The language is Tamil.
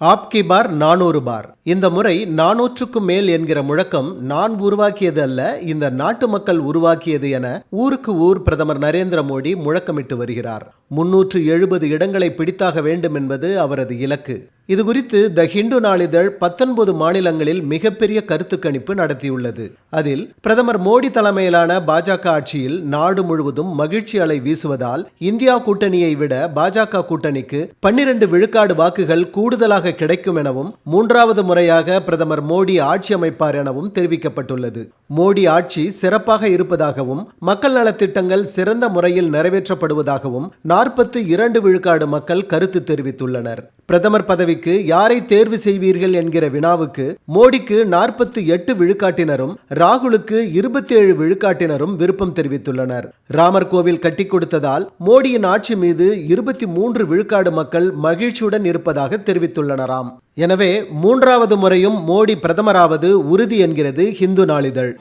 ஆப்கி பார் நானூறு பார். இந்த முறை நானூற்றுக்கும் மேல் என்கிற முழக்கம் நான் உருவாக்கியது அல்ல இந்த நாட்டு மக்கள் உருவாக்கியது என ஊருக்கு ஊர் பிரதமர் நரேந்திர மோடி முழக்கமிட்டு வருகிறார். முன்னூற்று எழுபது இடங்களை பிடித்தாக வேண்டும் என்பது அவரது இலக்கு. இது குறித்து த ஹிந்து நாளிதழ் பத்தொன்பது மாநிலங்களில் மிகப்பெரிய கருத்து கணிப்பு நடத்தியுள்ளது. அதில் பிரதமர் மோடி தலைமையிலான பாஜக ஆட்சியில் நாடு முழுவதும் மகிழ்ச்சி அலை வீசுவதால் இந்தியா கூட்டணியை விட பாஜக கூட்டணிக்கு பன்னிரண்டு விழுக்காடு வாக்குகள் கூடுதலாக கிடைக்கும் எனவும் மூன்றாவது முறையாக பிரதமர் மோடி ஆட்சி அமைப்பார் எனவும் தெரிவிக்கப்பட்டுள்ளது. மோடி ஆட்சி சிறப்பாக இருப்பதாகவும் மக்கள் நலத்திட்டங்கள் சிறந்த முறையில் நிறைவேற்றப்படுவதாகவும் நாற்பத்து இரண்டு விழுக்காடு மக்கள் கருத்து தெரிவித்துள்ளனர். பிரதமர் பதவிக்கு யாரை தேர்வு செய்வீர்கள் என்கிற வினாவுக்கு மோடிக்கு நாற்பத்தி எட்டு விழுக்காட்டினரும் ராகுலுக்கு இருபத்தி ஏழு விழுக்காட்டினரும் விருப்பம் தெரிவித்துள்ளனர். ராமர் கோவில் கட்டி கொடுத்ததால் மோடியின் ஆட்சி மீது இருபத்தி மூன்று விழுக்காடு மக்கள் மகிழ்ச்சியுடன் இருப்பதாக தெரிவித்துள்ளனராம். எனவே மூன்றாவது முறையும் மோடி பிரதமராவது உறுதி என்கிறது ஹிந்து நாளிதழ்.